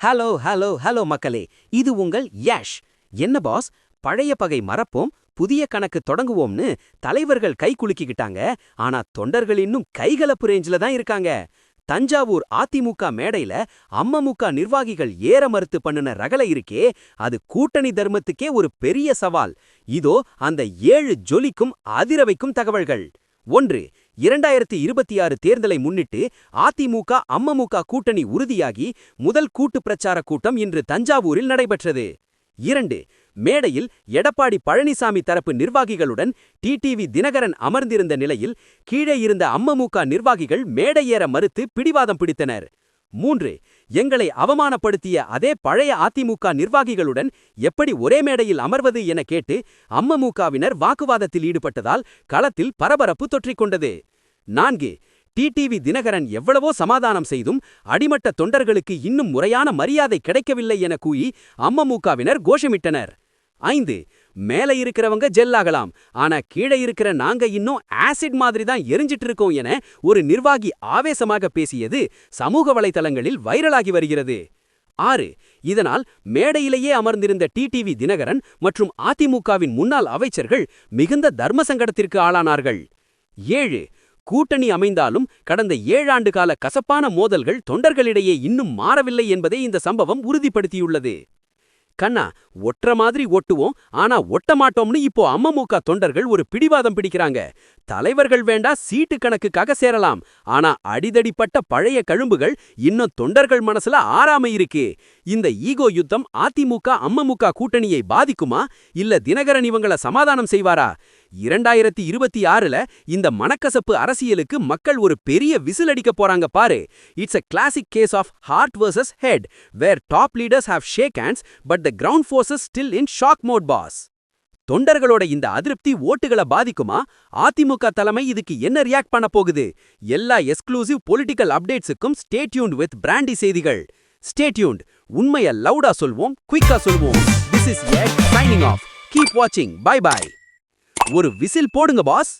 Hello hello hello மக்களே இது உங்கள் யாஷ். என்ன பாஸ் பழைய பகை மறப்போம் புதிய கணக்கு தொடங்குவோம்னு தலைவர்கள் கை குலுக்கிக்கிட்டாங்க. ஆனா தொண்டர்கள் இன்னும் கைகலப்பு ரேஞ்சில தான் இருக்காங்க. தஞ்சாவூர் அதிமுக மேடையில அம்மமுக நிர்வாகிகள் ஏற மறுத்து பண்ணுன ரகலை இருக்கே அது கூட்டணி தர்மத்துக்கே ஒரு பெரிய சவால். இதோ அந்த ஏழு ஜொலிக்கும் அதிரவைக்கும் தகவல்கள். ஒன்று இரண்டாயிரத்தி இருபத்தி ஆறு தேர்தலை முன்னிட்டு அதிமுக அம்மமுக கூட்டணி உறுதியாகி முதல் கூட்டு பிரச்சார கூட்டம் இன்று தஞ்சாவூரில் நடைபெற்றது. இரண்டு மேடையில் எடப்பாடி பழனிசாமி தரப்பு நிர்வாகிகளுடன் டிடிவி தினகரன் அமர்ந்திருந்த நிலையில் கீழே இருந்த அம்மமுக நிர்வாகிகள் மேடையேற மறுத்து பிடிவாதம் பிடித்தனர். மூன்று எங்களை அவமானப்படுத்திய அதே பழைய அதிமுக நிர்வாகிகளுடன் எப்படி ஒரே மேடையில் அமர்வது என கேட்டு அம்மமுகவினர் வாக்குவாதத்தில் ஈடுபட்டதால் களத்தில் பரபரப்பு தொற்றிக்கொண்டது நான்கு டிடிவி தினகரன் எவ்வளவோ சமாதானம் செய்தும் அடிமட்ட தொண்டர்களுக்கு இன்னும் முறையான மரியாதை கிடைக்கவில்லை என கூறி அம்மமுகவினர் கோஷமிட்டனர். ஐந்து மேல இருக்கிறவங்க ஜெல்லாகலாம் ஆனா கீழே இருக்கிற நாங்க இன்னும் ஆசிட் மாதிரி தான் எரிஞ்சிட்டு இருக்கோம் என ஒரு நிர்வாகி ஆவேசமாக பேசியது சமூக வலைதளங்களில் வைரலாகி வருகிறது. ஆறு இதனால் மேடையிலேயே அமர்ந்திருந்த டிடிவி தினகரன் மற்றும் அதிமுகவின் முன்னாள் அமைச்சர்கள் மிகுந்த தர்ம சங்கடத்திற்கு ஆளானார்கள். ஏழு கூட்டணி அமைந்தாலும் கடந்த ஏழாண்டு கால கசப்பான மோதல்கள் தொண்டர்களிடையே இன்னும் மாறவில்லை என்பதை இந்த சம்பவம் உறுதிப்படுத்தியுள்ளது. கண்ணா ஒற்ற மாதிரி ஒட்டுவோம் ஆனா ஒட்ட மாட்டோம்னு இப்போ அம்மமுக தொண்டர்கள் ஒரு பிடிவாதம் பிடிக்கிறாங்க. தலைவர்கள் வேண்டா சீட்டு கணக்குக்காக சேரலாம் ஆனா அடிதடிப்பட்ட பழைய கழும்புகள் இன்னும் தொண்டர்கள் மனசுல ஆறாம இருக்கு. இந்த ஈகோ யுத்தம் அதிமுக அம்மமுக கூட்டணியை பாதிக்குமா? இல்ல தினகரன் இவங்கள சமாதானம் செய்வாரா? இரண்டாயிரத்தி இருபத்தி ஆறுல இந்த மனக்கசப்பு அரசியலுக்கு மக்கள் ஒரு பெரிய விசில் அடிக்க போறாங்க பாரு. It's a classic case of heart versus head where top leaders have shake hands but the ground force forces still in shock mode boss தொண்டர்களோட இந்த அதிருப்தி ஓட்டுகளை பாதிக்குமா? அதிமுக தலைமை இதுக்கு என்ன ரியாக்ட் பண்ண போகுது? எல்லா எக்ஸ்க்ளூசிவ் பொலிட்டிக்கல் அப்டேட்ஸுக்கும் ஸ்டேட்யூன்ட் வித் பிராண்டி செய்திகள். ஸ்டேட்யூன்ட் உண்மைய லவுடா சொல்வோம் குயிக்கா சொல்வோம். This is signing off keep வாட்சிங் பை பாய் ஒரு விசில் போடுங்க பாஸ்